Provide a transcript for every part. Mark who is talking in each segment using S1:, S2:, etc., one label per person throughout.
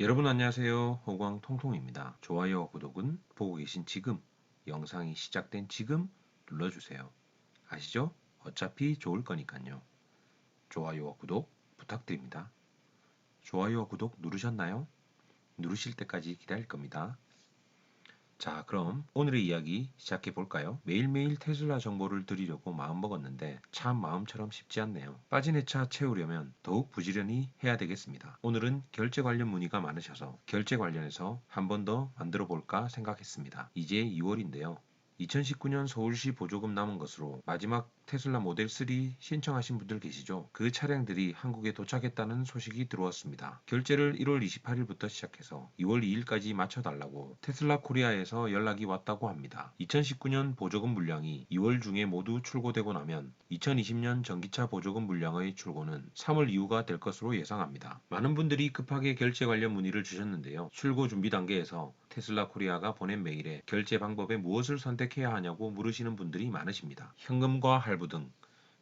S1: 여러분 안녕하세요. 호광통통입니다. 좋아요와 구독은 보고 계신 지금, 영상이 시작된 지금 눌러주세요. 아시죠? 어차피 좋을 거니까요. 좋아요와 구독 부탁드립니다. 좋아요와 구독 누르셨나요? 누르실 때까지 기다릴 겁니다. 자, 그럼 오늘의 이야기 시작해 볼까요? 매일매일 테슬라 정보를 드리려고 마음먹었는데 참 마음처럼 쉽지 않네요. 빠진 회차 채우려면 더욱 부지런히 해야 되겠습니다. 오늘은 결제 관련 문의가 많으셔서 결제 관련해서 한 번 더 만들어 볼까 생각했습니다. 이제 2월인데요. 2019년 서울시 보조금 남은 것으로 마지막 테슬라 모델 3 신청하신 분들 계시죠? 그 차량들이 한국에 도착했다는 소식이 들어왔습니다. 결제를 1월 28일부터 시작해서 2월 2일까지 맞춰달라고 테슬라 코리아에서 연락이 왔다고 합니다. 2019년 보조금 물량이 2월 중에 모두 출고되고 나면 2020년 전기차 보조금 물량의 출고는 3월 이후가 될 것으로 예상합니다. 많은 분들이 급하게 결제 관련 문의를 주셨는데요. 출고 준비 단계에서 테슬라 코리아가 보낸 메일에 결제 방법에 무엇을 선택해야 하냐고 물으시는 분들이 많으십니다. 현금과 할부 등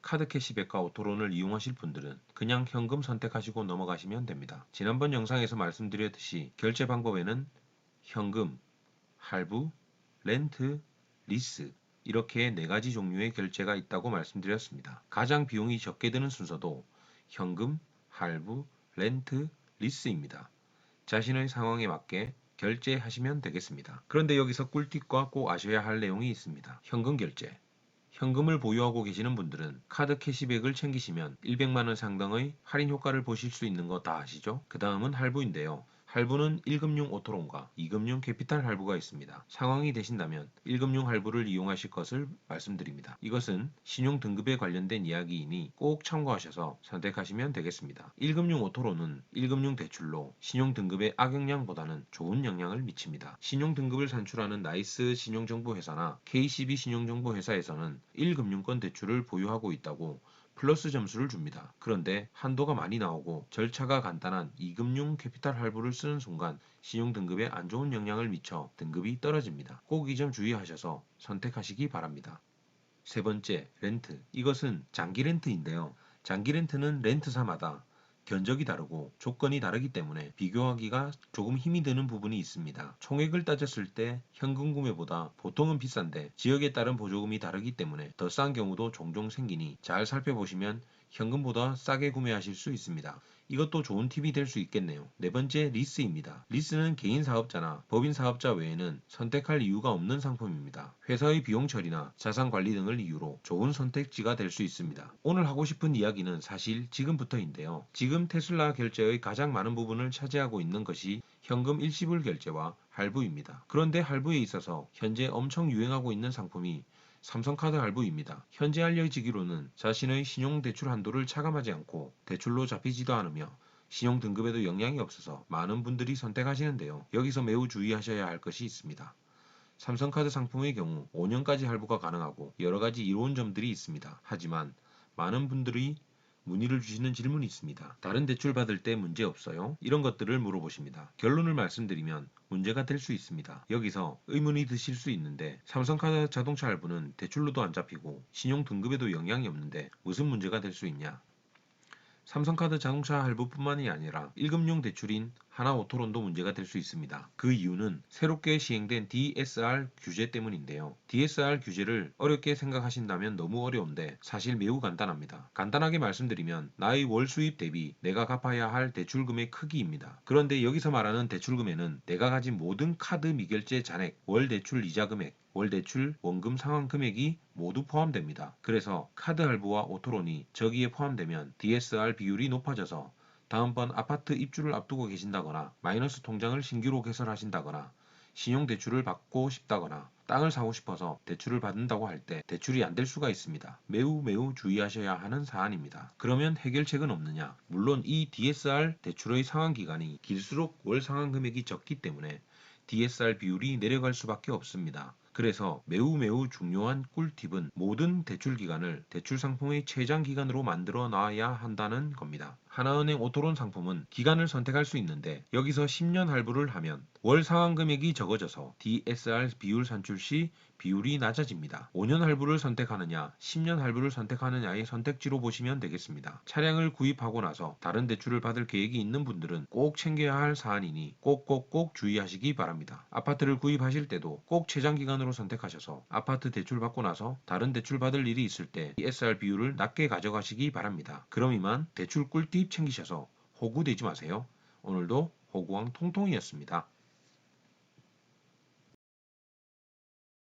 S1: 카드 캐시백과 오토론을 이용하실 분들은 그냥 현금 선택하시고 넘어가시면 됩니다. 지난번 영상에서 말씀드렸듯이 결제 방법에는 현금, 할부, 렌트, 리스 이렇게 네 가지 종류의 결제가 있다고 말씀드렸습니다. 가장 비용이 적게 드는 순서도 현금, 할부, 렌트, 리스입니다. 자신의 상황에 맞게 결제하시면 되겠습니다. 그런데 여기서 꿀팁과 꼭 아셔야 할 내용이 있습니다. 현금 결제. 현금을 보유하고 계시는 분들은 카드 캐시백을 챙기시면 100만원 상당의 할인 효과를 보실 수 있는 거 다 아시죠? 그 다음은 할부인데요. 할부는 1금융 오토론과 2금융 캐피탈 할부가 있습니다. 상황이 되신다면 1금융 할부를 이용하실 것을 말씀드립니다. 이것은 신용 등급에 관련된 이야기이니 꼭 참고하셔서 선택하시면 되겠습니다. 1금융 오토론은 1금융 대출로 신용 등급의 악영향보다는 좋은 영향을 미칩니다. 신용 등급을 산출하는 나이스 신용정보회사나 KCB 신용정보회사에서는 1금융권 대출을 보유하고 있다고 플러스 점수를 줍니다. 그런데 한도가 많이 나오고 절차가 간단한 2금융 캐피탈 할부를 쓰는 순간 신용 등급에 안 좋은 영향을 미쳐 등급이 떨어집니다. 꼭 이 점 주의하셔서 선택하시기 바랍니다. 세 번째, 렌트. 이것은 장기 렌트인데요. 장기 렌트는 렌트사마다 견적이 다르고 조건이 다르기 때문에 비교하기가 조금 힘이 드는 부분이 있습니다. 총액을 따졌을 때 현금 구매보다 보통은 비싼데 지역에 따른 보조금이 다르기 때문에 더 싼 경우도 종종 생기니 잘 살펴보시면 현금보다 싸게 구매하실 수 있습니다. 이것도 좋은 팁이 될 수 있겠네요. 네 번째 리스입니다. 리스는 개인 사업자나 법인 사업자 외에는 선택할 이유가 없는 상품입니다. 회사의 비용 처리나 자산 관리 등을 이유로 좋은 선택지가 될 수 있습니다. 오늘 하고 싶은 이야기는 사실 지금부터인데요. 지금 테슬라 결제의 가장 많은 부분을 차지하고 있는 것이 현금 일시불 결제와 할부입니다. 그런데 할부에 있어서 현재 엄청 유행하고 있는 상품이 삼성카드 할부입니다. 현재 알려지기로는 자신의 신용대출 한도를 차감하지 않고 대출로 잡히지도 않으며 신용 등급에도 영향이 없어서 많은 분들이 선택하시는데요. 여기서 매우 주의하셔야 할 것이 있습니다. 삼성카드 상품의 경우 5년까지 할부가 가능하고 여러 가지 이로운 점들이 있습니다. 하지만 많은 분들이 문의를 주시는 질문이 있습니다. 다른 대출 받을 때 문제 없어요? 이런 것들을 물어보십니다. 결론을 말씀드리면 문제가 될 수 있습니다. 여기서 의문이 드실 수 있는데 삼성카드 자동차 할부는 대출로도 안 잡히고 신용 등급에도 영향이 없는데 무슨 문제가 될 수 있냐? 삼성카드 자동차 할부뿐만이 아니라 1금융 대출인 하나오토론도 문제가 될 수 있습니다. 그 이유는 새롭게 시행된 DSR 규제 때문인데요. DSR 규제를 어렵게 생각하신다면 너무 어려운데 사실 매우 간단합니다. 간단하게 말씀드리면 나의 월 수입 대비 내가 갚아야 할 대출금의 크기입니다. 그런데 여기서 말하는 대출금에는 내가 가진 모든 카드 미결제 잔액, 월 대출 이자 금액, 월 대출 원금 상환 금액이 모두 포함됩니다. 그래서 카드 할부와 오토론이 저기에 포함되면 DSR 비율이 높아져서 다음번 아파트 입주를 앞두고 계신다거나 마이너스 통장을 신규로 개설하신다거나 신용대출을 받고 싶다거나 땅을 사고 싶어서 대출을 받는다고 할 때 대출이 안 될 수가 있습니다. 매우 매우 주의하셔야 하는 사안입니다. 그러면 해결책은 없느냐? 물론 이 DSR 대출의 상환 기간이 길수록 월 상환 금액이 적기 때문에 DSR 비율이 내려갈 수밖에 없습니다. 그래서 매우 매우 중요한 꿀팁은 모든 대출 기간을 대출 상품의 최장 기간으로 만들어 놔야 한다는 겁니다. 하나은행 오토론 상품은 기간을 선택할 수 있는데 여기서 10년 할부를 하면 월 상환 금액이 적어져서 DSR 비율 산출 시 비율이 낮아집니다. 5년 할부를 선택하느냐, 10년 할부를 선택하느냐의 선택지로 보시면 되겠습니다. 차량을 구입하고 나서 다른 대출을 받을 계획이 있는 분들은 꼭 챙겨야 할 사안이니 꼭꼭꼭 주의하시기 바랍니다. 아파트를 구입하실 때도 꼭 최장 기간으로 선택하셔서 아파트 대출 받고 나서 다른 대출 받을 일이 있을 때 DSR 비율을 낮게 가져가시기 바랍니다. 그럼 이만 대출 꿀팁 챙기셔서 호구되지 마세요. 오늘도 호구왕 통통이었습니다.